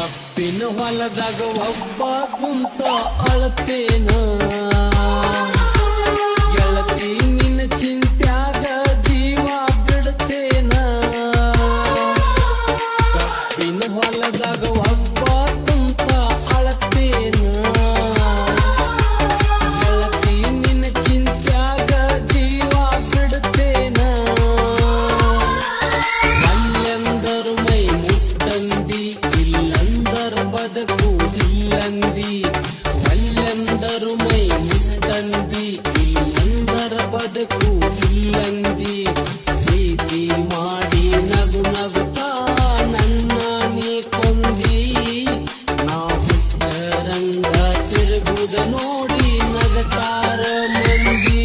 ತಪ್ಪಿನ ಹೊಲದಾಗ ಒಬ್ಬ ಗುಂಪ ಅಳತೇನ? ತಿರುಗುದ ನೋಡಿ ನಗತಾರ ಮಂದಿ.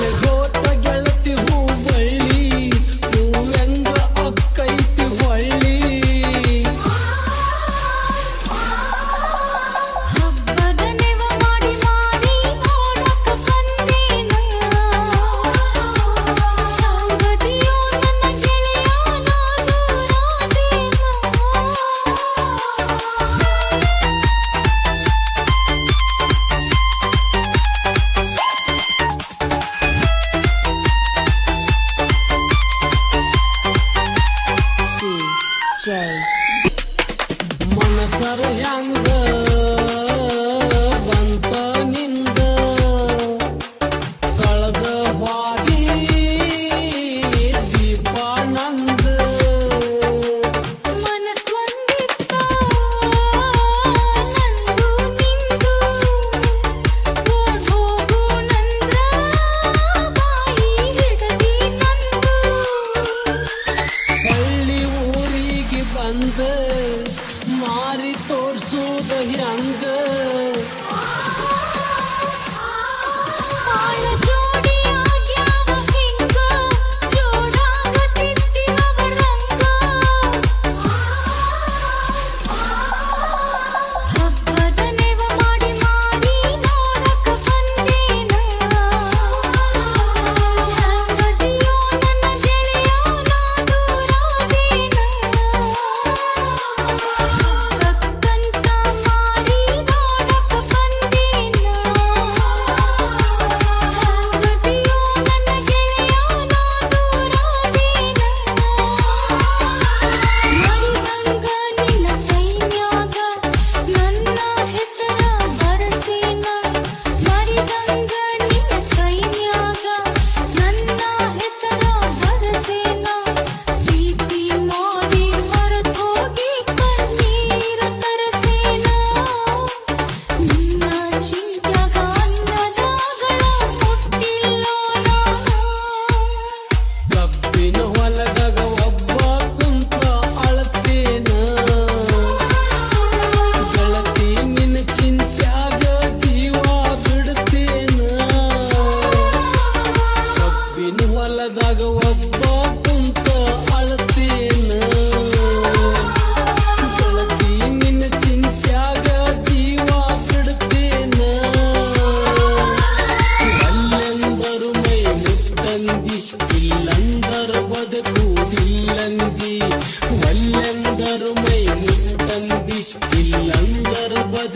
me. I'm good.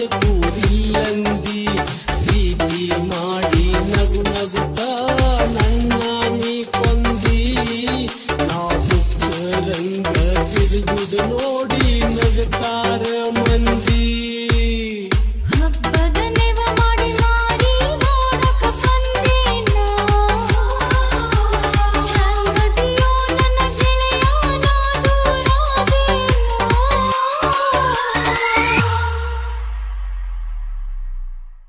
cool.